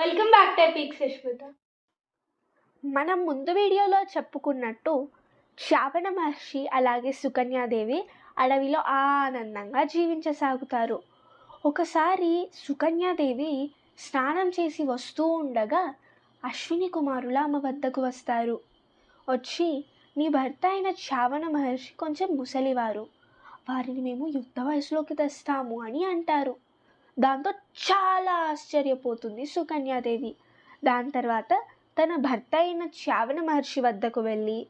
Welcome back to epic Sushmita మనం ముందు వీడియోలో చెప్పుకున్నట్టు శ్రావణ మహర్షి అలాగే సుకన్యాదేవి అడవిలో ఆనందంగా జీవించసాగుతారు. ఒకసారి సుకన్యాదేవి స్నానం చేసి వస్తూ ఉండగా అశ్విని కుమారులు ఆమె వద్దకు వస్తారు. వచ్చి నీ భర్త అయిన శ్రావణ మహర్షి కొంచెం ముసలివారు. వారిని మేము యుద్ధ వయసులోకి తెస్తాము అని అంటారు. దాంతో చాలా ఆశ్చర్యపోతుంది సుకన్యాదేవి. దాని తర్వాత తన భర్త అయిన శ్రావణ మహర్షి వద్దకు వెళ్ళి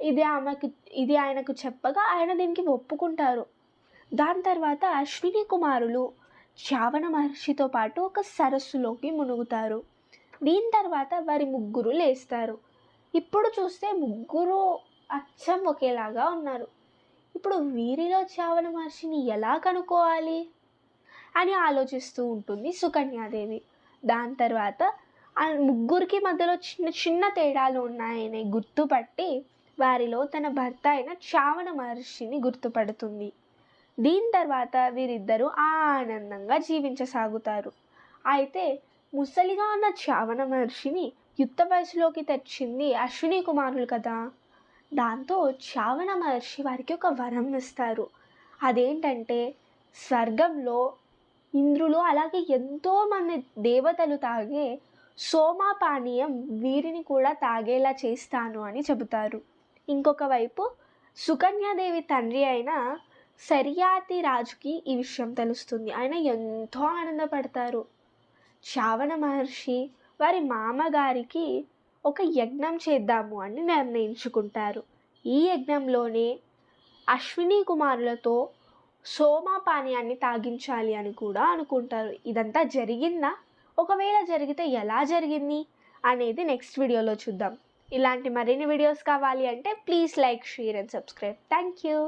ఇది ఆమెకు ఇది ఆయనకు చెప్పగా ఆయన దీనికి ఒప్పుకుంటారు. దాని తర్వాత అశ్విని కుమారులు శ్రావణ మహర్షితో పాటు ఒక సరస్సులోకి మునుగుతారు. దీని తర్వాత వారి ముగ్గురు లేస్తారు. ఇప్పుడు చూస్తే ముగ్గురు అచ్చం ఒకేలాగా ఉన్నారు. ఇప్పుడు వీరిలో శ్రావణ మహర్షిని ఎలా కనుక్కోవాలి? అని ఆలోచిస్తూ ఉంటుంది సుకన్యాదేవి. దాని తర్వాత ఆ ముగ్గురికి మధ్యలో చిన్న చిన్న తేడాలు ఉన్నాయని గుర్తుపట్టి వారిలో తన భర్త అయిన చావణ మహర్షిని గుర్తుపడుతుంది. దీని తర్వాత వీరిద్దరూ ఆనందంగా జీవించసాగుతారు. అయితే ముసలిగా ఉన్న చావణ మహర్షిని యుక్త వయసులోకి తెచ్చింది అశ్విని కుమారులు కదా. దాంతో చావణ మహర్షి వారికి ఒక వరం ఇస్తారు. అదేంటంటే స్వర్గంలో ఇంద్రులు అలాగే ఎంతోమంది దేవతలు తాగే సోమాపానీయం వీరిని కూడా తాగేలా చేస్తాను అని చెబుతారు. ఇంకొక వైపు సుకన్యాదేవి తండ్రి అయిన సరియాతి రాజుకి ఈ విషయం తెలుస్తుంది. ఆయన ఎంతో ఆనందపడతారు. శ్రావణ మహర్షి వారి మామగారికి ఒక యజ్ఞం చేద్దాము అని నిర్ణయించుకుంటారు. ఈ యజ్ఞంలోనే అశ్విని కుమారులతో సోమాపానీయాన్ని తాగించాలి అని కూడా అనుకుంటారు. ఇదంతా జరిగిందా? ఒకవేళ జరిగితే ఎలా జరిగింది? అనేది నెక్స్ట్ వీడియోలో చూద్దాం. ఇలాంటి మరిన్ని వీడియోస్ కావాలి అంటే please like share and subscribe. Thank you